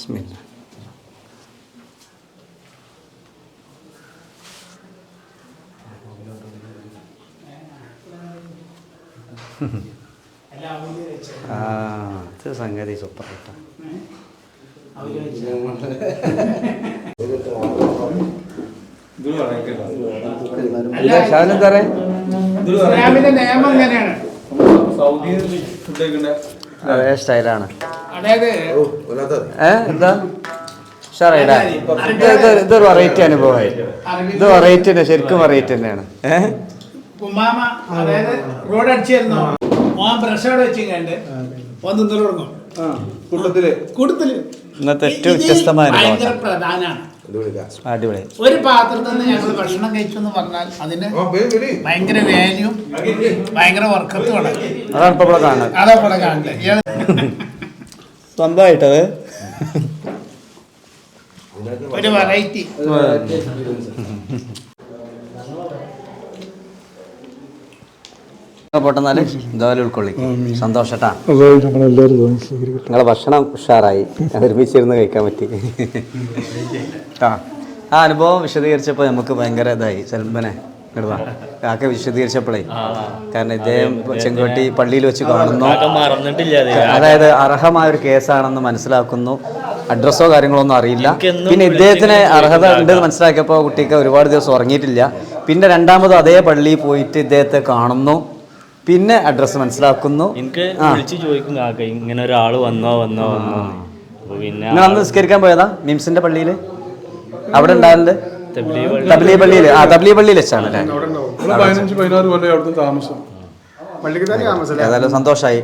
ബിസ്മില്ല ആ ഇത് സംഗതി സൂപ്പർ കേട്ടോ. സ്റ്റൈലാണ് എന്താ? ഉഷാറായില്ലേ? ഇത് ഇതൊരു വെറൈറ്റി അനുഭവമായി ഇത് വെറൈറ്റി തന്നെ ശരിക്കും വെറൈറ്റി തന്നെയാണ്. ഏഹ് ഉമ്മാമ അതായത് റോഡ് ഒന്ന് തുടങ്ങും കൂട്ടത്തിൽ. കൂടുതൽ ഇന്നത്തെ ഏറ്റവും വ്യത്യസ്തമായ ഭയങ്കര അനുഭവം പ്രധാനമാണ് അടിപൊളി ഒരു പാത്രത്തിൽ നിന്ന് ഞങ്ങൾ ഭക്ഷണം കഴിച്ചു എന്ന് പറഞ്ഞാൽ അതിന് ഭയങ്കര വാല്യൂ ഭയങ്കര വർക്കത്തുമാണ്. അതാണ് ഇപ്പോൾ ഇവിടെ കാണുന്നത്. അതാ ഇവിടെ കാണണ്ടേ ഇയാൾ സ്വന്തമായിട്ടത്. ഒരു വെറൈറ്റി പോട്ടെന്നാൽ സന്തോഷട്ടാ. നിങ്ങളെ ഭക്ഷണം ഉഷാറായി. ഒരുമിച്ചിരുന്ന് കഴിക്കാൻ പറ്റി. ആ. ആ അനുഭവം വിശദീകരിച്ചപ്പോൾ നമുക്ക് ഭയങ്കര ഇതായി. സെൽബനെ കാക്ക വിശദീകരിച്ചപ്പോഴേ കാരണം ഇദ്ദേഹം ചെങ്കോട്ടി പള്ളിയിൽ വെച്ച് കാണുന്നു. അതായത് അർഹമായ ഒരു കേസാണെന്ന് മനസ്സിലാക്കുന്നു. അഡ്രസ്സോ കാര്യങ്ങളോ ഒന്നും അറിയില്ല പിന്നെ ഇദ്ദേഹത്തിന് അർഹത ഉണ്ടെന്ന് മനസ്സിലാക്കിയപ്പോൾ കുട്ടിക്ക് ഒരുപാട് ദിവസം ഉറങ്ങിയിട്ടില്ല. പിന്നെ രണ്ടാമത് അതേ പള്ളിയിൽ പോയിട്ട് ഇദ്ദേഹത്തെ കാണുന്നു. പിന്നെ അഡ്രസ്സ് മനസ്സിലാക്കുന്നു. എനിക്ക് ആ. വിളിച്ച് ചോദിക്കും കാക്ക ഇങ്ങനെ ഒരാൾ വന്നോ വന്നോ വന്നോ അപ്പൊ പിന്നെ നിങ്ങൾ അന്ന് നിസ്കരിക്കാൻ പോയതാ മിംസിന്റെ പള്ളിയിൽ അവിടെ ഉണ്ടായിരുന്നു തബ്ലീ പള്ളിയിൽ. ആ തബ്ലീ പള്ളിയിൽ വെച്ചാണ് അല്ലേ? നമ്മൾ പതിനഞ്ച് പതിനാറ് കൊല്ലം അവിടുത്തെ താമസം. പള്ളിക്ക് തന്നെ താമസം ഏതായാലും സന്തോഷമായി